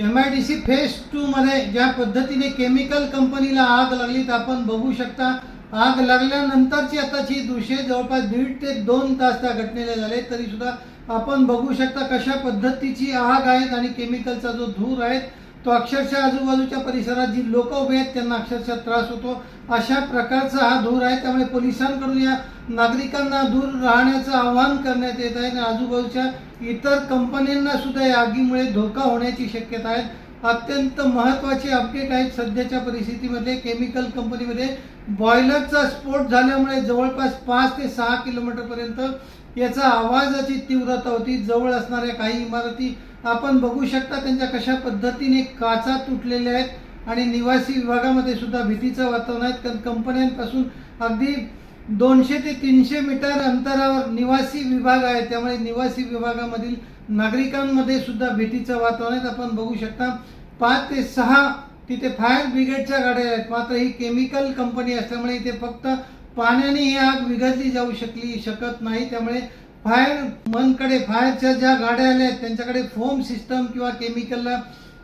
M I D C phase two मध्ये ज्या पद्धतीने केमिकल कंपनीला आग लागली तर आपण बघू शकता आग लागल्यानंतरची आताची दृश्ये जवळपास दीड ते दोन तास त्या घटनेला झाले. तरी सुद्धा आपण बघू शकता कशा पद्धतीची आग आहेत आणि केमिकलचा जो धूर आहे तो अक्षरशः आजूबाजूच्या परिसरात जी लोक उभे आहेत त्यांना अक्षरशः त्रास होतो. अशा प्रकारचा हा धूर आहे त्यामुळे पोलिसांकडून या नागरिकांना दूर राहण्याचं आवाहन करण्यात येत आहे. आणि आजूबाजूच्या इतर कंपन्यांना सुद्धा या आगीमुळे धोका होण्याची शक्यता आहे. अत्यंत महत्त्वाची अपडेट आहेत सध्याच्या परिस्थितीमध्ये. केमिकल कंपनीमध्ये बॉयलरचा स्फोट झाल्यामुळे जवळपास पाच ते सहा किलोमीटरपर्यंत याचा आवाजाची तीव्रता होती. जवळ असणाऱ्या काही इमारती आपण बघू शकता त्यांच्या कशा पद्धतीने काचा तुटलेल्या आहेत आणि निवासी विभागामध्ये सुद्धा भीतीचं वातावरण आहे. कारण कंपन्यांपासून अगदी दोनशे ते तीनशे मीटर अंतरावर निवासी विभाग आहे. त्यामुळे निवासी विभागामधील नागरिकांमध्ये सुद्धा भीतीचं वातावरण आहे. आपण बघू शकता पाच ते सहा तिथे फायर ब्रिगेडच्या गाड्या आहेत. मात्र ही केमिकल कंपनी असल्यामुळे इथे फक्त पाण्याने ही आग विघटली जाऊ शकली शकत नाही. त्यामुळे फायर मनकडे फायरच्या ज्या गाड्या आल्या आहेत त्यांच्याकडे फोम सिस्टम किंवा केमिकलला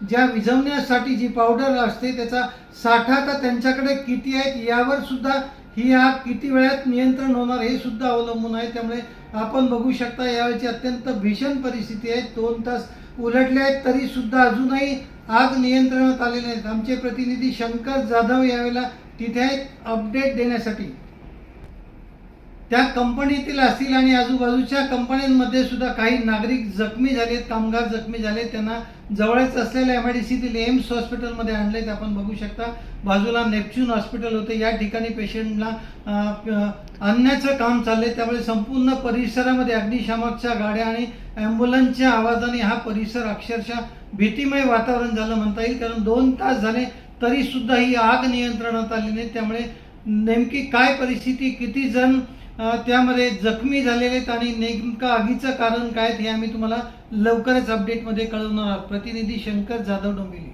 ज्या विझवण्यासाठी जी पावडर असते त्याचा साठा आता त्यांच्याकडे किती आहेत यावर सुद्धा ही आग किती वेळात नियंत्रण होणार हे सुद्धा अवलंबून आहे. त्यामुळे आपण बघू शकता यावेळची अत्यंत भीषण परिस्थिती आहे. दोन तास उलटले आहेत तरी सुद्धा अजूनही आग नियंत्रणात आलेले आहेत आमचे प्रतिनिधी शंकर जाधव यावेळेला तिथे आहेत अपडेट देण्यासाठी. त्या कंपनीतील असतील आणि आजूबाजूच्या कंपन्यांमध्ये सुद्धा काही नागरिक जखमी झालेत कामगार जखमी झाले त्यांना जवळच असलेल्या एम आय डी सीतील एम्स हॉस्पिटलमध्ये आणलेत आपण बघू शकता. बाजूला नेपच्यून हॉस्पिटल होते. या ठिकाणी पेशंटला आणण्याचं काम चाललंय. त्यामुळे संपूर्ण परिसरामध्ये अग्निशामकच्या गाड्या आणि ॲम्ब्युलन्सच्या आवाजाने हा परिसर अक्षरशः भीतीमय वातावरण झालं म्हणता येईल. कारण दोन तास झाले तरीसुद्धा ही आग नियंत्रणात आली नाही. त्यामुळे नेमकी काय परिस्थिती? किती जण त्यामध्ये जखमी झालेले आहेत आणि नेमकं आगीचं कारण काय हे आम्ही तुम्हाला लवकरच अपडेटमध्ये कळवणार आहोत. प्रतिनिधी शंकर जाधव डोंबिवली.